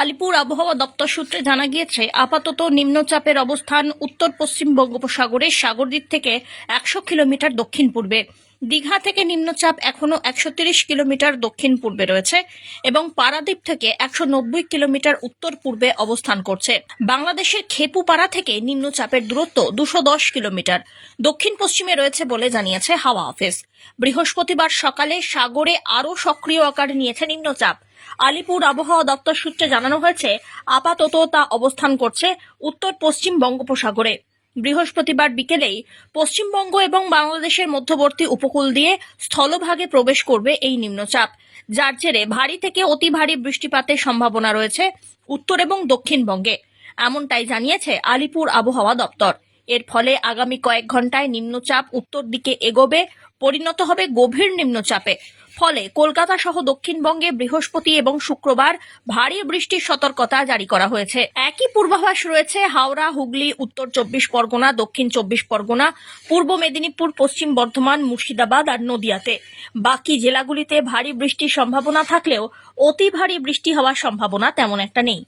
আলিপুর আবহাওয়া দপ্তর সূত্রে জানা গিয়েছে, আপাতত নিম্নচাপের অবস্থান উত্তর পশ্চিম বঙ্গোপসাগরের সাগরদ্বীপ থেকে একশো কিলোমিটার দক্ষিণ পূর্বে। দীঘা থেকে নিম্নচাপ এখনও একশো তিরিশ কিলোমিটার দক্ষিণ পূর্বে রয়েছে এবং পারাদ্বীপ থেকে একশো নব্বই কিলোমিটার উত্তর পূর্বে অবস্থান করছে। বাংলাদেশের খেপুপাড়া থেকে নিম্নচাপের দূরত্ব দুশো দশ কিলোমিটার। দক্ষিণ পশ্চিমে রয়েছে বলে জানিয়েছে হাওয়া অফিস। বৃহস্পতিবার সকালে সাগরে আরও সক্রিয় আকার নিয়েছে নিম্নচাপ। আলিপুর আবহাওয়া দপ্তর সূত্রে জানানো হয়েছে, আপাতত তা অবস্থান করছে উত্তর পশ্চিম বঙ্গোপসাগরে। বৃহস্পতিবার বিকেলেই পশ্চিমবঙ্গ এবং বাংলাদেশের মধ্যবর্তী উপকূল দিয়ে স্থলভাগে প্রবেশ করবে এই নিম্নচাপ। যার জেরে ভারী থেকে অতি ভারী বৃষ্টিপাতের সম্ভাবনা রয়েছে উত্তর এবং দক্ষিণবঙ্গে। এমনটাই জানিয়েছে আলিপুর আবহাওয়া দপ্তর। এর ফলে আগামী কয়েক ঘন্টায় নিম্নচাপ উত্তর দিকে এগোবে, পরিণত হবে গভীর নিম্নচাপে। ফলে কলকাতা সহ দক্ষিণবঙ্গে বৃহস্পতি এবং শুক্রবার ভারী বৃষ্টির সতর্কতা জারি করা হয়েছে। একই পূর্বাভাস রয়েছে হাওড়া, হুগলি, উত্তর চব্বিশ পরগনা, দক্ষিণ চব্বিশ পরগনা, পূর্ব মেদিনীপুর, পশ্চিম বর্ধমান, মুর্শিদাবাদ আর নদিয়াতে। বাকি জেলাগুলিতে ভারী বৃষ্টির সম্ভাবনা থাকলেও অতি ভারী বৃষ্টি হওয়ার সম্ভাবনা তেমন একটা নেই।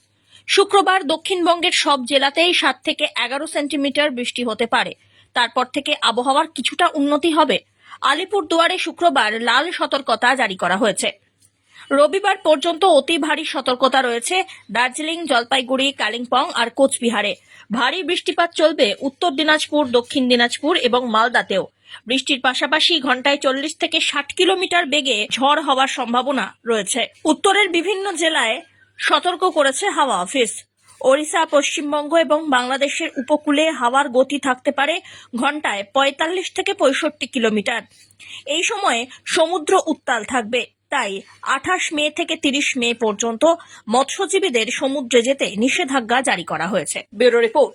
শুক্রবার দক্ষিণবঙ্গের সব জেলাতেই সাত থেকে এগারো সেন্টিমিটার বৃষ্টি হতে পারে। তারপর থেকে আবহাওয়ার কিছুটা উন্নতি হবে আলিপুর দুয়ারে শুক্রবার লাল সতর্কতা জারি করা হয়েছে। রবিবার পর্যন্ত অতি ভারী সতর্কতা রয়েছে দার্জিলিং, জলপাইগুড়ি, কালিম্পং আর কোচবিহারে। ভারী বৃষ্টিপাত চলবে উত্তর দিনাজপুর, দক্ষিণ দিনাজপুর এবং মালদাতেও। বৃষ্টির পাশাপাশি ঘন্টায় চল্লিশ থেকে ষাট কিলোমিটার বেগে ঝড় হওয়ার সম্ভাবনা রয়েছে। উত্তরের বিভিন্ন জেলায় সতর্ক করেছে হাওয়া অফিস। ওড়িশা, পশ্চিমবঙ্গ এবং বাংলাদেশের উপকূলে হাওয়ার গতি থাকতে পারে ঘন্টায় পঁয়তাল্লিশ থেকে পঁয়ষট্টি কিলোমিটার। এই সময়ে সমুদ্র উত্তাল থাকবে, তাই আঠাশ মে থেকে তিরিশ মে পর্যন্ত মৎস্যজীবীদের সমুদ্রে যেতে নিষেধাজ্ঞা জারি করা হয়েছে। Bureau report.